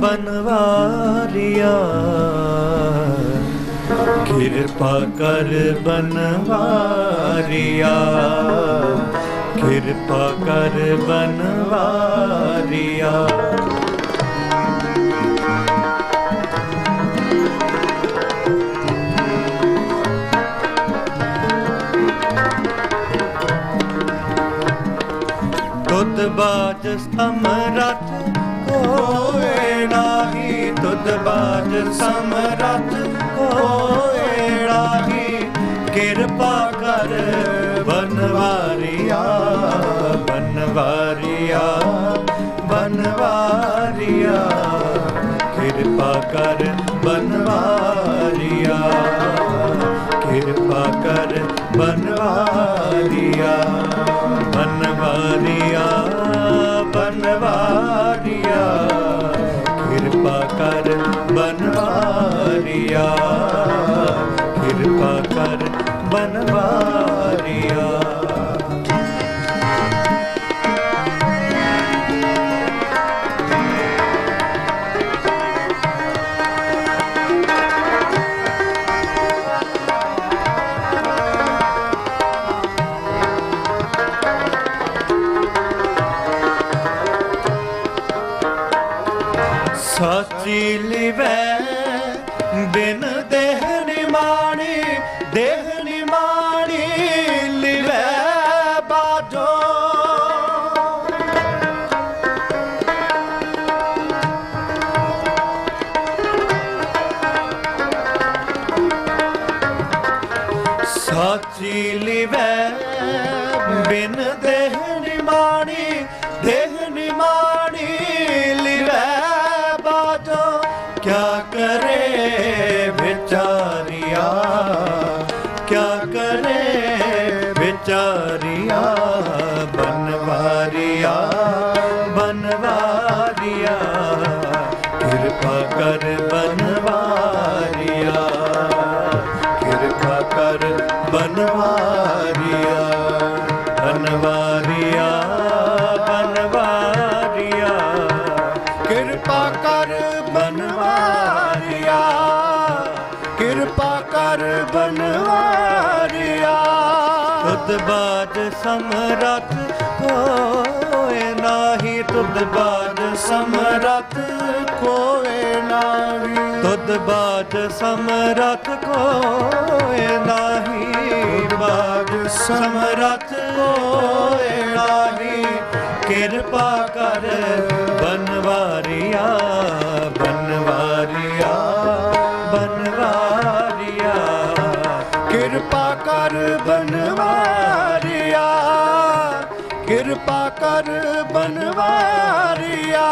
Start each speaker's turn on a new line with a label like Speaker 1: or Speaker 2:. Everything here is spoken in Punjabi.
Speaker 1: ਬਨਵਾਰੀਆ ਕਿਰਪਾ ਕਰ ਬਨਵਾਰੀਆ ਕਿਰਪਾ ਕਰ ਬਨਵਾਰੀਆ ਤੁਧ ਬਾਜ ਸਮਰਥ ਕੋਏ ਨਾਹੀ ਤੁਧ ਬਾਜ ਸਮਰਥ ਕੋਏ ਨਾਹੀ ਕਿਰਪਾ ਕਰ ਬਨਵਾਰੀਆ ਬਨਵਾਰੀਆ ਬਨਵਾਰੀਆ। ਕਿਰਪਾ ਕਰ ਬਨਵਾਰੀਆ, ਕਿਰਪਾ ਕਰ ਬਨਵਾਰੀਆ ਬਨਵਾਰੀਆ। ਕਰ ਬਨਵਾਰੀਆ ਕਿਰਪਾ ਕਰ ਬਨਵਾਰੀਆ ਸਾਚੀ ਲਿਵੈ। ਬਿਨ ਦੇਹ ਨਿਮਾਣੀ ਦੇਹ ਨਿਮਾਣੀ ਲਿਵੈ ਬਾਜੋ। ਸਾਚੀ ਲਿਵੈ ਬਿਨ ਦੇਹ ਕਰੇ ਵਿਚਾਰਿਆ? ਕਿਆ ਕਰੇ ਵਿਚਾਰਿਆ? ਬਨਵਾਰੀਆ ਬਨਵਾਰੀਆ। ਕਿਰਪਾ ਕਰ ਬਨਵਾਰੀਆ। ਕਿਰਪਾ ਕਰ ਬਨਵਾਰੀਆ। ਬਨਵਾਰੀਆ। ਬਨਵਾਰੀਆ ਕਿਰਪਾ ਕਰ ਬਨਵਾਰੀਆ। ਤੁਧ ਬਾਜ ਸਮਰਥ ਕੋਏ ਨਾਹੀ ਤੁਧ ਬਾਜ ਸਮਰਥ ਕੋਏ ਨਾਹੀ। ਤੁਧ ਬਾਜ ਸਮਰਥ ਕੋਏ ਨਾਹੀ ਬਾਜ ਸਮਰਥ ਕੋਏ ਨਾਹੀ। ਕਿਰਪਾ ਕਰ ਬਨਵਾਰਿਆ, ਬਨਵਾਰੀਆ ਬਨਵਾਰੀਆ। ਕਰ ਬਨਵਾਰੀਆ। ਕਿਰਪਾ ਕਰ ਬਨਵਾਰੀਆ।